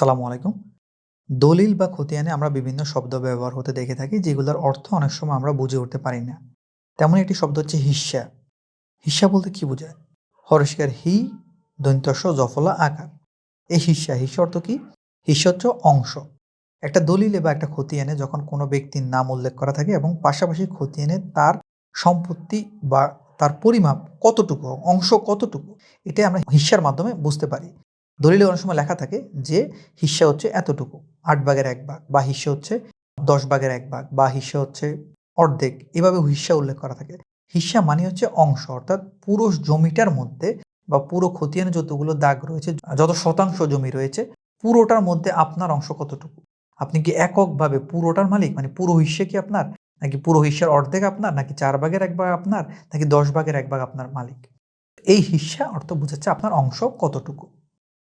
আসসালামু আলাইকুম। দলিল বা খতিয়ানে আমরা বিভিন্ন শব্দ ব্যবহার হতে দেখে থাকি, যেগুলোর অর্থ অনেক সময় আমরা বুঝে উঠতে পারি না। তেমন একটি শব্দ হচ্ছে হিস্সা হিস্সা বলতে কি বোঝায়? হরস্কার হি, দৈন্তস্য জফলা আকার। এই হিস্সা হিস্সা অর্থ কি? হিস্সা হচ্ছে অংশ। একটা দলিলে বা একটা খতিয়ানে যখন কোনো ব্যক্তির নাম উল্লেখ করা থাকে এবং পাশাপাশি খতিয়ানে তার সম্পত্তি বা তার পরিমাপ কতটুকু, অংশ কতটুকু, এটা আমরা হিস্সার মাধ্যমে বুঝতে পারি। দলিলে অনেক সময় লেখা থাকে যে হিস্সা হচ্ছে এতটুকু, আট ভাগের এক ভাগ, বা হিস্সা হচ্ছে দশ ভাগের এক ভাগ, বা হিস্সা হচ্ছে অর্ধেক, এভাবে হিস্সা উল্লেখ করা থাকে। হিস্সা মানে হচ্ছে অংশ, অর্থাৎ পুরো জমিটার মধ্যে বা পুরো খতিয়ানে যতগুলো দাগ রয়েছে, যত শতাংশ জমি রয়েছে, পুরোটার মধ্যে আপনার অংশ কতটুকু? আপনি কি এককভাবে পুরোটার মালিক? মানে পুরো হিস্সা কি আপনার? নাকি পুরো হিস্সার অর্ধেক আপনার? নাকি চার ভাগের এক ভাগ আপনার? নাকি দশ ভাগের এক ভাগ আপনার মালিক? এই হিস্সা অর্থ বোঝাচ্ছে আপনার অংশ কতটুকু।